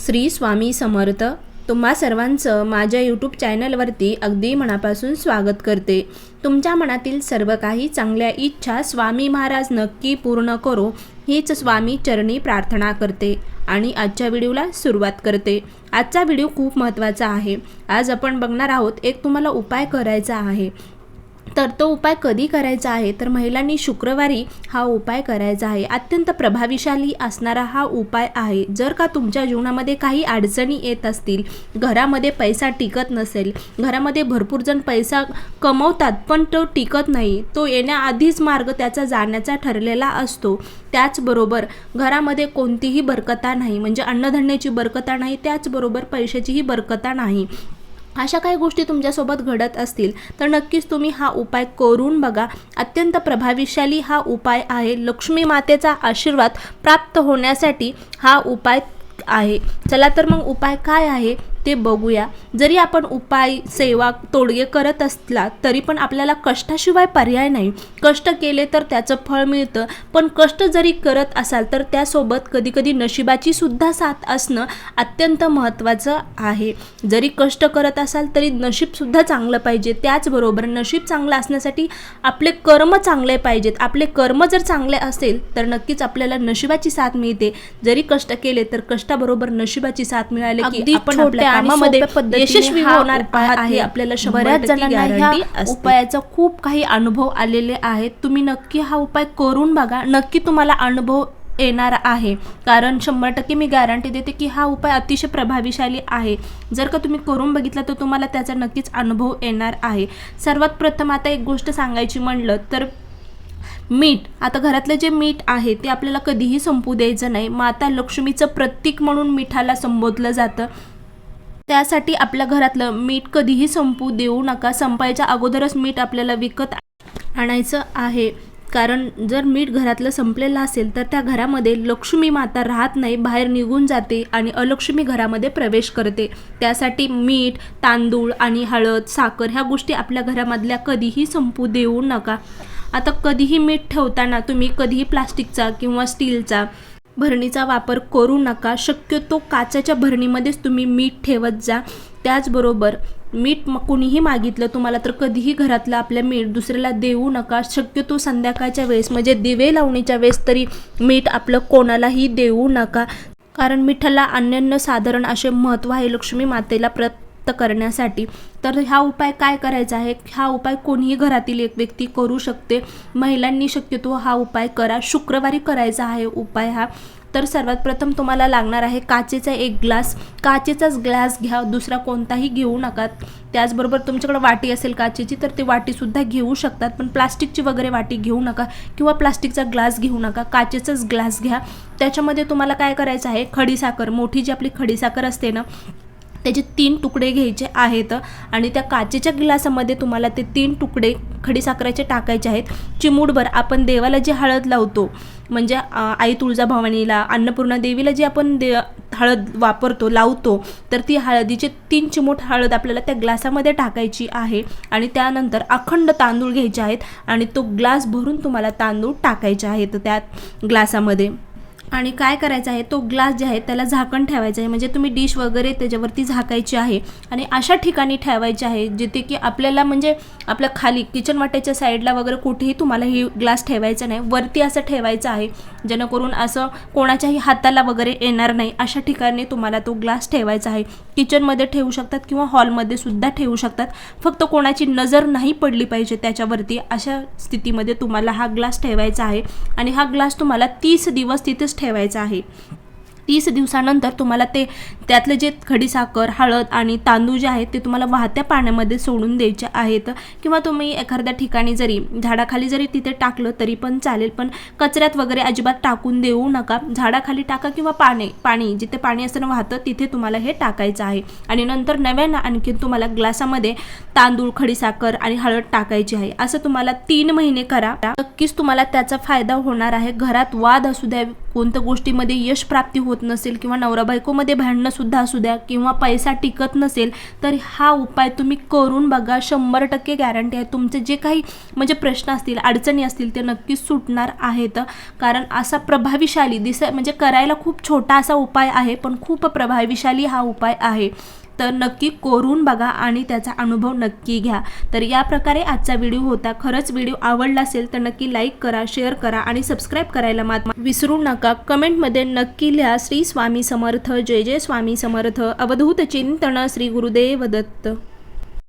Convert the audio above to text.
श्री स्वामी समर्थ. तुम्हा सर्वांचं माझ्या यूट्यूब चॅनलवरती अगदी मनापासून स्वागत करते. तुमच्या मनातील सर्व काही चांगल्या इच्छा स्वामी महाराज नक्की पूर्ण करो हीच स्वामी चरणी प्रार्थना करते आणि आजच्या व्हिडिओला सुरुवात करते. आजचा व्हिडिओ खूप महत्त्वाचा आहे. आज आपण बघणार आहोत एक तुम्हाला उपाय करायचा आहे. तर तो उपाय कधी करायचा आहे? तर महिलांनी शुक्रवारी हा उपाय करायचा आहे. अत्यंत प्रभावीशाली असणारा हा उपाय आहे. जर का तुमच्या जीवनामध्ये काही अडचणी येत असतील घरामध्ये पैसा टिकत नसेल घरामध्ये भरपूर जण पैसा कमवतात पण तो टिकत नाही तो येण्याआधीच मार्ग त्याचा जाण्याचा ठरलेला असतो. त्याचबरोबर घरामध्ये कोणतीही बरकता नाही म्हणजे अन्नधान्याची बरकता नाही त्याचबरोबर पैशाचीही बरकता नाही. अशा काही गोष्टी तुमच्यासोबत घडत असतील तर नक्कीच तुम्ही हा उपाय करून बघा. अत्यंत प्रभावीशाली हा उपाय आहे. लक्ष्मी मातेचा आशीर्वाद प्राप्त होण्यासाठी हा उपाय आहे. चला तर मग उपाय काय आहे? ते बघूया. जरी आपण उपाय सेवा तोडगे करत असला तरी पण आपल्याला कष्टाशिवाय पर्याय नाही. कष्ट केले तर त्याचं फळ मिळतं. पण कष्ट जरी करत असाल तर त्यासोबत कधीकधी नशिबाची सुद्धा साथ असणं अत्यंत महत्त्वाचं आहे. जरी कष्ट करत असाल तरी नशीबसुद्धा चांगलं पाहिजे. त्याचबरोबर नशीब चांगलं असण्यासाठी आपले कर्म चांगले पाहिजेत. आपले कर्म जर चांगले असेल तर नक्कीच आपल्याला नशिबाची साथ मिळते. जरी कष्ट केले तर कष्टाबरोबर नशिबाची साथ मिळाली की आपण कामामध्ये यशस्वी होणार आहे. आपल्याला बऱ्याच जणांना ह्या. उपायाचा खूप काही अनुभव आलेले आहेत. तुम्ही नक्की हा उपाय करून बघा. नक्की तुम्हाला अनुभव येणार आहे. कारण शंभर टक्के मी गॅरंटी देते की हा उपाय अतिशय प्रभावीशाली आहे. जर का तुम्ही करून बघितला तर तुम्हाला त्याचा नक्कीच अनुभव येणार आहे. सर्वात प्रथम आता एक गोष्ट सांगायची म्हणलं तर मीठ. आता घरातलं जे मीठ आहे ते आपल्याला कधीही संपू द्यायचं नाही. माता लक्ष्मीचं प्रतीक म्हणून मिठाला संबोधलं जातं. त्यासाठी आपल्या घरातलं मीठ कधीही संपू देऊ नका. संपायच्या अगोदरच मीठ आपल्याला विकत आणायचं आहे. कारण जर मीठ घरातलं संपलेलं असेल तर त्या घरामध्ये लक्ष्मी माता राहत नाही बाहेर निघून जाते आणि अलक्ष्मी घरामध्ये प्रवेश करते. त्यासाठी मीठ तांदूळ आणि हळद साखर ह्या गोष्टी आपल्या घरामधल्या कधीही संपू देऊ नका. आता कधीही मीठ ठेवताना तुम्ही कधीही प्लास्टिकचा किंवा स्टीलचा भरणीचा वापर करू नका. शक्यतो काचाच्या भरणीमध्येच तुम्ही मीठ ठेवत जा. त्याचबरोबर मीठ म कुणीही मागितलं तुम्हाला तर कधीही घरातलं आपल्या मीठ दुसऱ्याला देऊ नका. शक्यतो संध्याकाळच्या वेळेस म्हणजे दिवे लावणीच्या वेळेस तरी मीठ आपलं कोणालाही देऊ नका. कारण मिठाला अन्यान्य साधारण असे महत्त्व आहे लक्ष्मी मातेला मुक्त करण्यासाठी. तर हा उपाय काय करायचा आहे? हा उपाय कोणीही घरातील एक व्यक्ती करू शकते. महिलांनी शक्यतो हा उपाय करा. शुक्रवारी करायचा आहे उपाय हा. तर सर्वात प्रथम तुम्हाला लागणार आहे काचेचा एक ग्लास. काचेचाच ग्लास घ्या दुसरा कोणताही घेऊ नका. त्याचबरोबर तुमच्याकडे वाटी असेल काचेची तर ती वाटीसुद्धा घेऊ शकतात. पण प्लास्टिकची वगैरे वाटी घेऊ नका किंवा प्लास्टिकचा ग्लास घेऊ नका. काचेचाच ग्लास घ्या. त्याच्यामध्ये तुम्हाला काय करायचं आहे? खडीसाखर. मोठी जी आपली खडीसाखर असते ना त्याचे तीन तुकडे घ्यायचे आहेत आणि त्या काचेच्या ग्लासामध्ये तुम्हाला ते तीन तुकडे खडीसाखरेचे टाकायचे आहेत. चिमूटभर आपण देवाला जी हळद लावतो म्हणजे आई आई तुळजाभवानीला अन्नपूर्णा देवीला जी आपण दे हळद वापरतो लावतो तर ती हळदीचे तीन चिमूट हळद आपल्याला त्या ग्लासामध्ये टाकायची आहे आणि त्यानंतर अखंड तांदूळ घ्यायचे आहेत आणि तो ग्लास भरून तुम्हाला तांदूळ टाकायचे आहेत त्या ग्लासामध्ये. आणि काय करायचं आहे तो ग्लास जे आहे त्याला झाकण ठेवायचं आहे. म्हणजे तुम्ही डिश वगैरे त्याच्यावरती झाकायची आहे आणि अशा ठिकाणी ठेवायचे आहे जिथे की आपल्याला म्हणजे आपल्या खाली किचन वाट्याच्या साईडला वगैरे कुठेही तुम्हाला ही ग्लास ठेवायचा नाही. वरती असं ठेवायचं आहे. जेणेकरून असं कोणाच्याही हाताला वगैरे येणार नाही. अशा ठिकाणी तुम्हाला तो ग्लास ठेवायचा आहे. किचनमध्ये ठेवू शकतात किंवा हॉलमध्ये सुद्धा ठेवू शकतात. फक्त कोणाची नजर नाही पडली पाहिजे त्याच्यावरती. अशा स्थितीमध्ये तुम्हाला हा ग्लास ठेवायचा आहे. आणि हा ग्लास तुम्हाला तीस दिवस तिथेच ठेवायचा आहे. तीस दिवसानंतर तुम्हाला ते त्यातलं जे खडीसाखर हळद आणि तांदूळ जे आहेत ते तुम्हाला वाहत्या पाण्यामध्ये सोडून द्यायचे आहेत. किंवा तुम्ही एखाद्या ठिकाणी जरी झाडाखाली जरी तिथे टाकलं तरी पण चालेल. पण कचऱ्यात वगैरे अजिबात टाकून देऊ नका. झाडाखाली टाका किंवा पाणी पाणी जिथे पाणी असताना वाहतं तिथे तुम्हाला हे टाकायचं आहे. आणि नंतर नव्यानं आणखीन तुम्हाला ग्लासामध्ये तांदूळ खडीसाखर आणि हळद टाकायची आहे. असं तुम्हाला तीन महिने करा. नक्कीच तुम्हाला त्याचा फायदा होणार आहे. घरात वाद असू द्या कोणत्या गोष्टीमध्ये यश प्राप्ती होत नसेल किंवा नवरा बायकोमध्ये भांडणंसुद्धा असू द्या किंवा पैसा टिकत नसेल तर हा उपाय तुम्ही करून बघा. शंभर टक्के गॅरंटी आहे. तुमचे जे काही म्हणजे प्रश्न असतील अडचणी असतील ते नक्कीच सुटणार आहेत. कारण असा प्रभावीशाली दिस म्हणजे करायला खूप छोटा असा उपाय आहे पण खूप प्रभावीशाली हा उपाय आहे. तर नक्की करून बघा आणि त्याचा अनुभव नक्की घ्या. तर या प्रकारे आजचा व्हिडिओ होता. खरंच व्हिडिओ आवडला असेल तर नक्की लाईक करा शेअर करा आणि सबस्क्राईब करायला मात विसरू नका. कमेंटमध्ये नक्की लिहा. श्री स्वामी समर्थ. जय जय स्वामी समर्थ. अवधूत चिंतन श्री गुरुदेव दत्त.